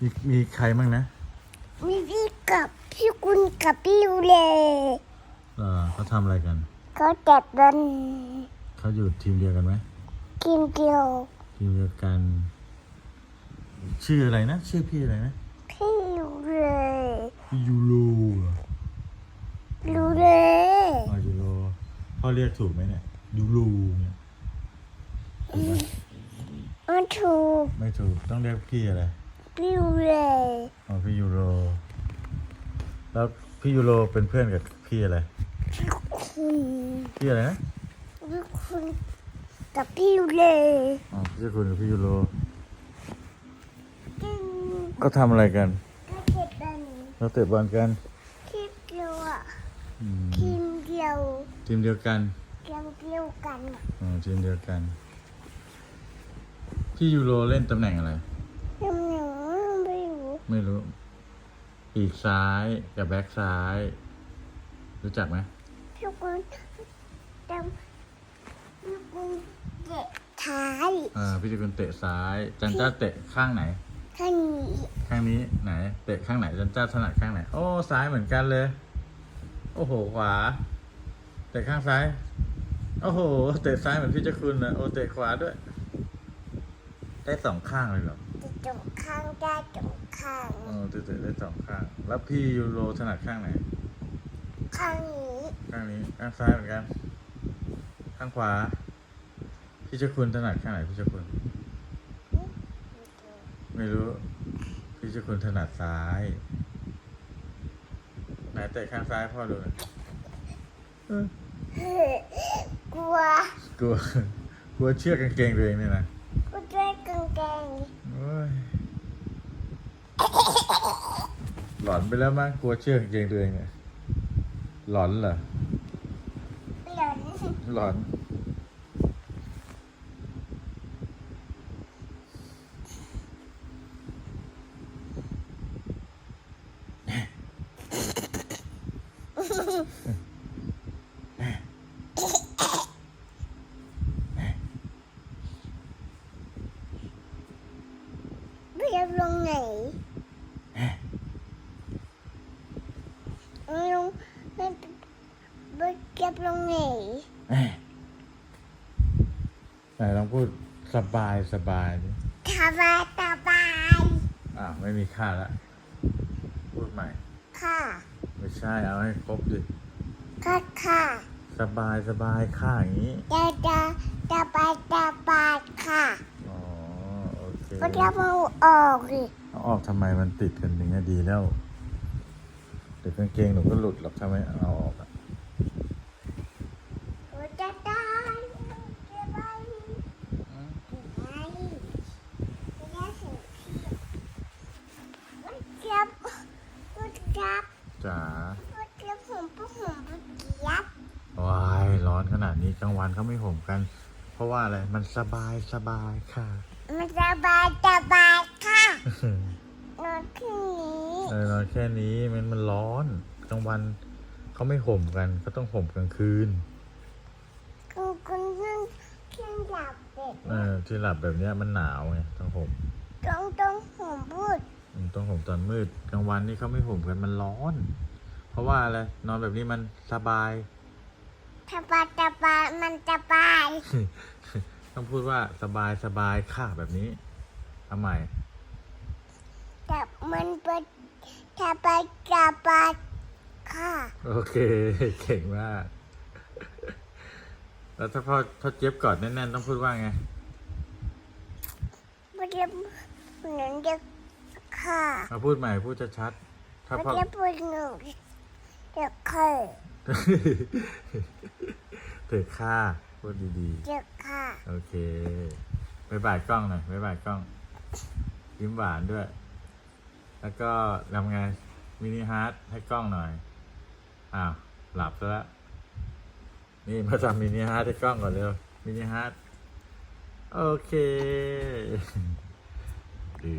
มีมีใครบ้างนะ มีพี่กับพี่คุณกับพี่ยูเลเออเขาทำอะไรกัน เขาจัดบันเขาอยู่ทีมเดียวกันไหมกินเดียว ทีมเดียวกัน ชื่ออะไรนะ ชื่อพี่อะไรนะ พี่ยูเลพี่ยูโรเหรอยูเลอ๋อยูโรพ่อเรียกถูกไหมเนี่ยยูโรเนี่ยถูกไหมมันถูกไม่ถูกต้องเรียกพี่อะไร พี่ยูเลอ๋อพี่ยูโร แล้วพี่ยูโรเป็นเพื่อนกับพี่อะไร พี่คุณพี่อะไรนะพี่คุณกับพี่ยูเลอ๋อพี่เจ้าคุณกับพี่ยูโรกินก็ทำอะไรกันก็เจ็ดบันเราเตะบอลกันคิดเดียวอะอืมกินเดียวทีมเดียวกันเดียวเดียวกันอะอ๋อทีมเดียวกัน พี่ยูโรเล่นตำแหน่งอะไรยังหนู ไม่รู้ไม่รู้ ปีกซ้ายกับแบ็คซ้าย รู้จักไหมพี่คุณจำพี่คุณเจ็ดท้ายอ่าพี่เจ้าคุณเตะซ้าย จันจ้าเตะข้างไหนท่านนี้ข้างนี้ไหน เตะข้างไหน จันจ้าถนัดข้างไหน โอ้ซ้ายเหมือนกันเลย โอ้โหขวา เตะข้างซ้าย โอ้โห เตะซ้ายเหมือนพี่เจ้าคุณนะโอ้เตะขวาด้วย ได้สองข้างเลยเหรอ จะจงข้างได้จงข้างอ๋อเตะได้สองข้าง แล้วพี่ยูโรถนัดข้างไหน ข้างนี้ข้างนี้ ข้างซ้ายเหมือนกัน ข้างขวา พี่เจ้าคุณถนัดข้างไหนพี่เจ้าคุณ ไม่รู้ พี่เจ้าคุณถนัดซ้าย ไหนเตะข้างซ้ายให้พ่อดูหน่อยเออกลัว กลัว กลัวเชือกกางเกงตัวเองเนี่ยนะ กูด้วยกางเกง โอ้ย หลอนไปแล้วมั้งกลัวเชือกกางเกงตัวเองเนี่ยหลอนเหรอหล่นหลอน เรียบลงไหนลงไม่ไม่เก็บลงไหน ไห นลองพูดสบายสบายดิสบายสบายอ่าวไม่มีค่าละพูดใหม่ ค่ะไม่ใช่เอาให้ครบดิค่ะค่ะสบายสบายค่าอย่างนี้จะจะจะไปจะไปค่ะอ๋อโอเคก็จะมาออกสิเอาออกทำไมมันติดกันอย่างนี้ดีแล้วเดี๋ยวกางเกงหนูก็หลุดหรอกถ้าไม่เอาออกอะ กูจะตายจะไปไปจะสิ มันจับมันจับจ๋ามันจับผมปุ๊บผมปุ๊บเกียบวายร้อนขนาดนี้กลางวันเขาไม่ห่มกัน เพราะว่าอะไรมันสบายสบายค่ะ มันสบายสบายค่ะนอนคืนนี้เออนอนแค่นี้มันมันร้อนกลางวันเขาไม่ห่มกันเขาต้องห่มกลางคืนกูคุณขึ้นขึ้นหลับเด็กเออที่หลับแบบเนี้ยมันหนาวไงต้องห่ม ต้องต้องผมพูด อืมต้อง ห่มตอนมืดกลางวันนี่เขาไม่ห่มกันมันร้อน เพราะว่าอะไรนอนแบบนี้มันสบายสบายสบายมันสบาย ต้องพูดว่าสบายสบายค่ะแบบนี้ทำไมแต่มันเป็นสบายสบายค่ะ โอเค เก่งมาก แล้วถ้าพ่อพ่อเจี๊ยบกอดแน่นๆต้องพูดว่าไงมันจะเหมือนจะ ค่ะมาพูดใหม่พูดชัดๆถ้ามันพ่อ จะพูดหนูจะค่ะเถิดค่าพูดดีจะค่ะๆ โอเคบายบายกล้องหน่อยบายบายกล้อง ยิ้มหวานด้วย แล้วก็ทำไงมินิฮาร์ดให้กล้องหน่อย อ้าว หลับซะแล้ว นี่มาทำมินิฮาร์ดให้กล้องก่อนเร็วมินิฮาร์ดโอเคเอ๋